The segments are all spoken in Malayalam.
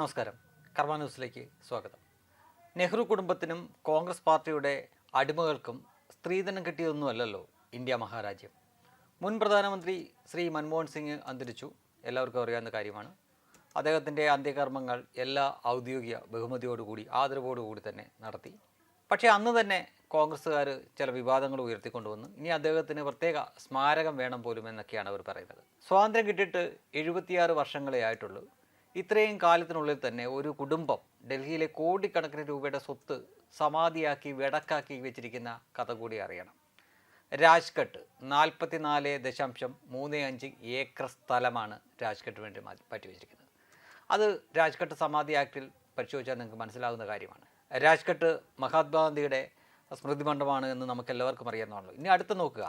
നമസ്കാരം. കർമ്മ ന്യൂസിലേക്ക് സ്വാഗതം. നെഹ്റു കുടുംബത്തിനും കോൺഗ്രസ് പാർട്ടിയുടെ അടിമകൾക്കും സ്ത്രീധനം കിട്ടിയതൊന്നുമല്ലല്ലോ ഇന്ത്യ മഹാരാജ്യം. മുൻ പ്രധാനമന്ത്രി ശ്രീ മൻമോഹൻ സിംഗ് അന്തരിച്ചു. എല്ലാവർക്കും അറിയാവുന്ന കാര്യമാണ്. അദ്ദേഹത്തിന്റെ അന്ത്യകർമ്മങ്ങൾ എല്ലാ ഔദ്യോഗിക ബഹുമതിയോടുകൂടി ആദരവോടുകൂടി തന്നെ നടത്തി. പക്ഷേ അന്ന് തന്നെ കോൺഗ്രസ്സുകാർ ചില വിവാദങ്ങൾ ഉയർത്തിക്കൊണ്ടുവന്നു. ഇനി അദ്ദേഹത്തിന് പ്രത്യേക സ്മാരകം വേണം പോലും എന്നൊക്കെയാണ് അവർ പറയുന്നത്. സ്വാതന്ത്ര്യം കിട്ടിയിട്ട് എഴുപത്തിയാറ് വർഷങ്ങളെ ആയിട്ടുള്ളൂ. ഇത്രയും കാലത്തിനുള്ളിൽ തന്നെ ഒരു കുടുംബം ഡൽഹിയിലെ കോടിക്കണക്കിന് രൂപയുടെ സ്വത്ത് സമാധിയാക്കി വെടക്കാക്കി വെച്ചിരിക്കുന്ന കഥ കൂടി അറിയണം. രാജ്ഘട്ട് നാൽപ്പത്തിനാല് ദശാംശം മൂന്ന് അഞ്ച് ഏക്കർ സ്ഥലമാണ് രാജ്ഘട്ട് വേണ്ടി മാറ്റി വെച്ചിരിക്കുന്നത് അത് രാജ്ഘട്ട് സമാധി ആക്ടിൽ പരിശോധിച്ചാൽ നിങ്ങൾക്ക് മനസ്സിലാകുന്ന കാര്യമാണ്. രാജ്ഘട്ട് മഹാത്മാഗാന്ധിയുടെ സ്മൃതി മണ്ഡപമാണ് എന്ന് നമുക്ക് എല്ലാവർക്കും അറിയാവുന്നതാണല്ലോ. ഇനി അടുത്ത് നോക്കുക.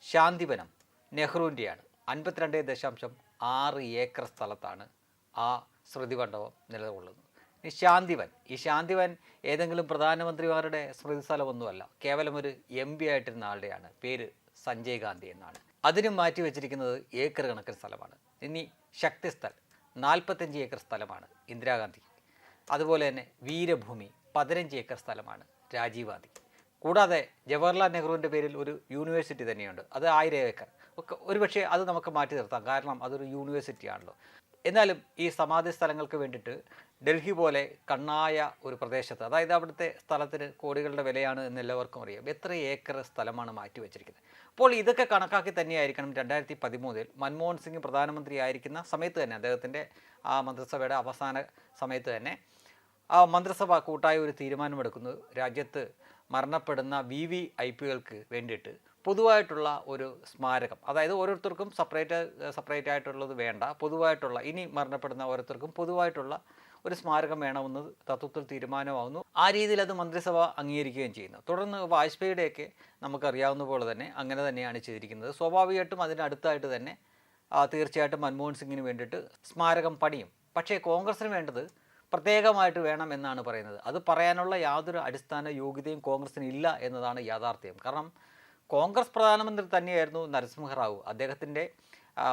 ശാന്തിവനം നെഹ്റുവിന്റെയാണ്. അൻപത്തിരണ്ട് ദശാംശം ആറ് ഏക്കർ സ്ഥലത്താണ് ആ സ്മൃതി മണ്ഡപം നിലകൊള്ളുന്നത് ഈ ശാന്തിവൻ. ഈ ശാന്തിവൻ ഏതെങ്കിലും പ്രധാനമന്ത്രിമാരുടെ സ്മൃതി സ്ഥലമൊന്നുമല്ല കേവലം ഒരു എം പി ആയിട്ടിരുന്ന ആളുടെയാണ്. പേര് സഞ്ജയ് ഗാന്ധി എന്നാണ്. അതിനും മാറ്റി വെച്ചിരിക്കുന്നത് ഏക്കർ കണക്കിന് സ്ഥലമാണ്. ഇനി ശക്തിസ്ഥൽ നാൽപ്പത്തഞ്ച് ഏക്കർ സ്ഥലമാണ് ഇന്ദിരാഗാന്ധി. അതുപോലെ തന്നെ വീരഭൂമി പതിനഞ്ച് ഏക്കർ സ്ഥലമാണ് രാജീവ് ഗാന്ധി. കൂടാതെ ജവഹർലാൽ നെഹ്റുവിന്റെ പേരിൽ ഒരു യൂണിവേഴ്സിറ്റി തന്നെയുണ്ട്. അത് ആയിരം ഏക്കർ. ഒക്കെ ഒരുപക്ഷെ അത് നമുക്ക് മാറ്റി നിർത്താം. കാരണം അതൊരു യൂണിവേഴ്സിറ്റി ആണല്ലോ. എന്നാലും ഈ സമാധി സ്ഥലങ്ങൾക്ക് വേണ്ടിയിട്ട് ഡൽഹി പോലെ കണ്ണായ ഒരു പ്രദേശത്ത് അതായത് അവിടുത്തെ സ്ഥലത്തിന് കോടികളുടെ വിലയാണ് എന്ന് എല്ലാവർക്കും അറിയാം. എത്ര ഏക്കർ സ്ഥലമാണ് മാറ്റി വെച്ചിരിക്കുന്നത്? അപ്പോൾ ഇതൊക്കെ കണക്കാക്കി തന്നെയായിരിക്കണം രണ്ടായിരത്തി പതിമൂന്നിൽ മൻമോഹൻ സിംഗ് പ്രധാനമന്ത്രി ആയിരിക്കുന്ന സമയത്ത് തന്നെ അദ്ദേഹത്തിന്റെ ആ മന്ത്രിസഭയുടെ അവസാന സമയത്ത് തന്നെ ആ മന്ത്രിസഭ കൂട്ടായ ഒരു തീരുമാനമെടുക്കുന്നത് രാജ്യത്ത് മരണപ്പെടുന്ന വി വി ഐ പികൾക്ക് വേണ്ടിയിട്ട് പൊതുവായിട്ടുള്ള ഒരു സ്മാരകം. അതായത് ഓരോരുത്തർക്കും സെപ്പറേറ്റ് സെപ്പറേറ്റ് ആയിട്ടുള്ളത് വേണ്ട. പൊതുവായിട്ടുള്ള ഇനി മരണപ്പെടുന്ന ഓരോരുത്തർക്കും പൊതുവായിട്ടുള്ള ഒരു സ്മാരകം വേണമെന്ന് തത്വത്തിൽ തീരുമാനമാവുന്നു. ആ രീതിയിൽ അത് മന്ത്രിസഭ അംഗീകരിക്കുകയും ചെയ്യുന്നു. തുടർന്ന് വാജ്പേയിയുടെയൊക്കെ നമുക്കറിയാവുന്ന പോലെ തന്നെ അങ്ങനെ തന്നെയാണ് ചെയ്തിരിക്കുന്നത്. സ്വാഭാവികമായിട്ടും അതിനടുത്തായിട്ട് തന്നെ തീർച്ചയായിട്ടും മൻമോഹൻ സിംഗിന് വേണ്ടിയിട്ട് സ്മാരകം പണിയും. പക്ഷേ കോൺഗ്രസിന് വേണ്ടത് പ്രത്യേകമായിട്ട് വേണം എന്നാണ് പറയുന്നത്. അത് പറയാനുള്ള യാതൊരു അടിസ്ഥാന യോഗ്യതയും കോൺഗ്രസിന് ഇല്ല എന്നതാണ് യാഥാർത്ഥ്യം. കാരണം കോൺഗ്രസ് പ്രധാനമന്ത്രി തന്നെയായിരുന്നു നരസിംഹറാവു അദ്ദേഹത്തിന്റെ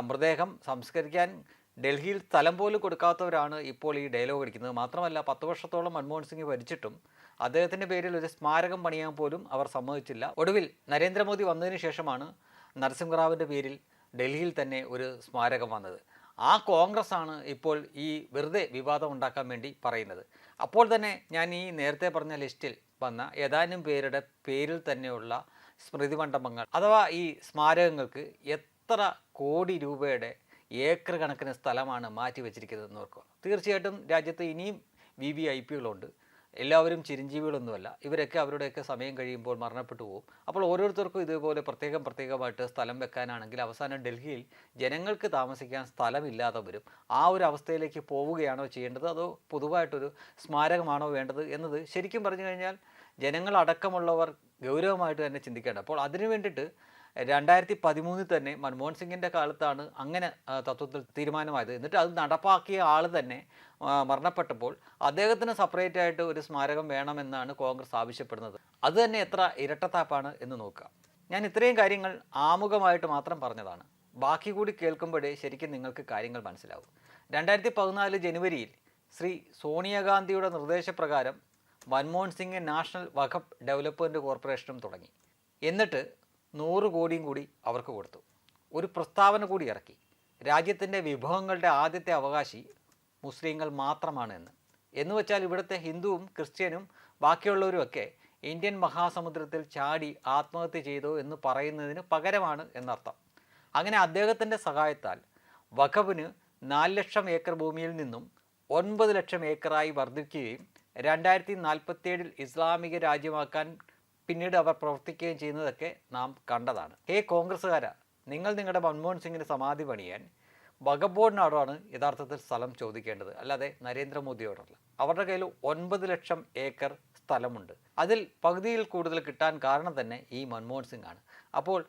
മൃതദേഹം സംസ്കരിക്കാൻ ഡൽഹിയിൽ സ്ഥലം പോലും കൊടുക്കാത്തവരാണ് ഇപ്പോൾ ഈ ഡയലോഗ് അടിക്കുന്നത്. മാത്രമല്ല പത്ത് വർഷത്തോളം മൻമോഹൻ സിംഗ് ഭരിച്ചിട്ടും അദ്ദേഹത്തിന്റെ പേരിൽ ഒരു സ്മാരകം പണിയാൻ പോലും അവർ സമ്മതിച്ചില്ല. ഒടുവിൽ നരേന്ദ്രമോദി വന്നതിന് ശേഷമാണ് നരസിംഹറാവിന്റെ പേരിൽ ഡൽഹിയിൽ തന്നെ ഒരു സ്മാരകം വന്നത്. ആ കോൺഗ്രസ് ആണ് ഇപ്പോൾ ഈ വെറുതെ വിവാദം ഉണ്ടാക്കാൻ വേണ്ടി പറയുന്നത്. അപ്പോൾ തന്നെ ഞാൻ ഈ നേരത്തെ പറഞ്ഞ ലിസ്റ്റിൽ വന്ന ഏതാനും പേരുടെ പേരിൽ തന്നെയുള്ള സ്മൃതി മണ്ഡപങ്ങൾ അഥവാ ഈ സ്മാരകങ്ങൾക്ക് എത്ര കോടി രൂപയുടെ ഏക്കർ കണക്കിന് സ്ഥലമാണ് മാറ്റി വെച്ചിരിക്കുന്നതെന്ന് ഓർക്കുക. തീർച്ചയായിട്ടും രാജ്യത്ത് ഇനിയും വി വി ഐ പികളുണ്ട്. എല്ലാവരും ചിരഞ്ജീവികളൊന്നുമല്ല. ഇവരൊക്കെ അവരുടെയൊക്കെ സമയം കഴിയുമ്പോൾ മരണപ്പെട്ടു പോകും അപ്പോൾ ഓരോരുത്തർക്കും ഇതുപോലെ പ്രത്യേകം പ്രത്യേകമായിട്ട് സ്ഥലം വെക്കാനാണെങ്കിൽ അവസാനം ഡൽഹിയിൽ ജനങ്ങൾക്ക് താമസിക്കാൻ സ്ഥലമില്ലാതെ വരും ആ ഒരു അവസ്ഥയിലേക്ക് പോവുകയാണോ ചെയ്യേണ്ടത്? അതോ പൊതുവായിട്ടൊരു സ്മാരകമാണോ വേണ്ടത് എന്നത് ശരിക്കും പറഞ്ഞു കഴിഞ്ഞാൽ ജനങ്ങളടക്കമുള്ളവർ ഗൗരവമായിട്ട് തന്നെ ചിന്തിക്കേണ്ട. അപ്പോൾ അതിനു വേണ്ടിയിട്ട് രണ്ടായിരത്തി പതിമൂന്നിൽ തന്നെ മൻമോഹൻ സിംഗിന്റെ കാലത്താണ് അങ്ങനെ തത്വത്തിൽ തീരുമാനമായത്. എന്നിട്ട് അത് നടപ്പാക്കിയ ആൾ തന്നെ മരണപ്പെട്ടപ്പോൾ അദ്ദേഹത്തിന് സെപ്പറേറ്റ് ആയിട്ട് ഒരു സ്മാരകം വേണമെന്നാണ് കോൺഗ്രസ് ആവശ്യപ്പെടുന്നത്. അത് തന്നെ എത്ര ഇരട്ടത്താപ്പാണ് എന്ന് നോക്കുക. ഞാൻ ഇത്രയും കാര്യങ്ങൾ ആമുഖമായിട്ട് മാത്രം പറഞ്ഞതാണ്. ബാക്കി കൂടി കേൾക്കുമ്പോഴേ ശരിക്കും നിങ്ങൾക്ക് കാര്യങ്ങൾ മനസ്സിലാവും. രണ്ടായിരത്തി പതിനാല് ജനുവരിയിൽ ശ്രീ സോണിയാഗാന്ധിയുടെ നിർദ്ദേശപ്രകാരം മൻമോഹൻ സിംഗ് നാഷണൽ വഖഫ് ഡെവലപ്മെന്റ് കോർപ്പറേഷനും തുടങ്ങി. എന്നിട്ട് നൂറ് കോടിയും കൂടി അവർക്ക് കൊടുത്തു. ഒരു പ്രസ്താവന കൂടി ഇറക്കി. രാജ്യത്തിന്റെ വിഭവങ്ങളുടെ ആദ്യത്തെ അവകാശി മുസ്ലിങ്ങൾ മാത്രമാണ് എന്ന്. എന്ന് വെച്ചാൽ ഇവിടുത്തെ ഹിന്ദുവും ക്രിസ്ത്യനും ബാക്കിയുള്ളവരുമൊക്കെ ഇന്ത്യൻ മഹാസമുദ്രത്തിൽ ചാടി ആത്മഹത്യ ചെയ്തു എന്ന് പറയുന്നതിന് പകരമാണ് എന്നർത്ഥം. അങ്ങനെ അദ്ദേഹത്തിന്റെ സഹായത്താൽ വഖബിന് നാല് ലക്ഷം ഏക്കർ ഭൂമിയിൽ നിന്നും ഒൻപത് ലക്ഷം ഏക്കറായി വർദ്ധിക്കുകയും രണ്ടായിരത്തി നാൽപ്പത്തിയേഴിൽ ഇസ്ലാമിക രാജ്യമാക്കാൻ പിന്നീട് അവർ പ്രവർത്തിക്കുകയും ചെയ്യുന്നതൊക്കെ നാം കണ്ടതാണ്. ഹേ കോൺഗ്രസ്സുകാരാ നിങ്ങൾ നിങ്ങളുടെ മൻമോഹൻ സിംഗിന് സമാധി പണിയാൻ ഭഗബോർഡിനോടാണ് ബോർഡിനോടാണ് യഥാർത്ഥത്തിൽ സ്ഥലം ചോദിക്കേണ്ടത്. അല്ലാതെ നരേന്ദ്രമോദിയോടല്ല. അവരുടെ കയ്യിൽ ഒൻപത് ലക്ഷം ഏക്കർ സ്ഥലമുണ്ട്. അതിൽ പകുതിയിൽ കൂടുതൽ കിട്ടാൻ കാരണം തന്നെ ഈ മൻമോഹൻ സിംഗ് ആണ് അപ്പോൾ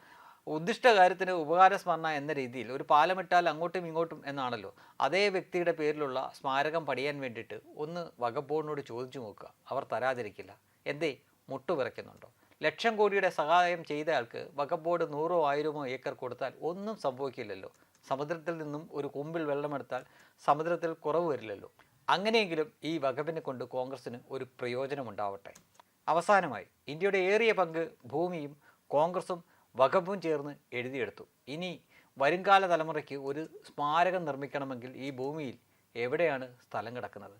ഉദ്ദിഷ്ട കാര്യത്തിന് ഉപകാരസ്മരണ എന്ന രീതിയിൽ ഒരു പാലമിട്ടാൽ അങ്ങോട്ടും ഇങ്ങോട്ടും എന്നാണല്ലോ അതേ വ്യക്തിയുടെ പേരിലുള്ള സ്മാരകം പണിയാൻ വേണ്ടിയിട്ട് ഒന്ന് വകബോർഡിനോട് ബോർഡിനോട് ചോദിച്ചു നോക്കുക. അവർ തരാതിരിക്കില്ല. എന്തേ? മുട്ടുപിറയ്ക്കുന്നുണ്ടോ ലക്ഷം കോടിയുടെ സഹായം ചെയ്തയാൾക്ക് വകബോർഡ് ബോർഡ് നൂറോ ആയിരമോ ഏക്കർ കൊടുത്താൽ ഒന്നും സംഭവിക്കില്ലല്ലോ. സമുദ്രത്തിൽ നിന്നും ഒരു കൊമ്പിൽ വെള്ളമെടുത്താൽ സമുദ്രത്തിൽ കുറവ് വരില്ലല്ലോ. അങ്ങനെയെങ്കിലും ഈ വകപ്പിനെ കൊണ്ട് കോൺഗ്രസ്സിന് ഒരു പ്രയോജനമുണ്ടാവട്ടെ. അവസാനമായി ഇന്ത്യയുടെ ഏറിയ പങ്ക് ഭൂമിയും കോൺഗ്രസും വകപ്പും ചേർന്ന് എഴുതിയെടുത്തു. ഇനി വരുംകാല തലമുറയ്ക്ക് ഒരു സ്മാരകം നിർമ്മിക്കണമെങ്കിൽ ഈ ഭൂമിയിൽ എവിടെയാണ് സ്ഥലം കിടക്കുന്നത്?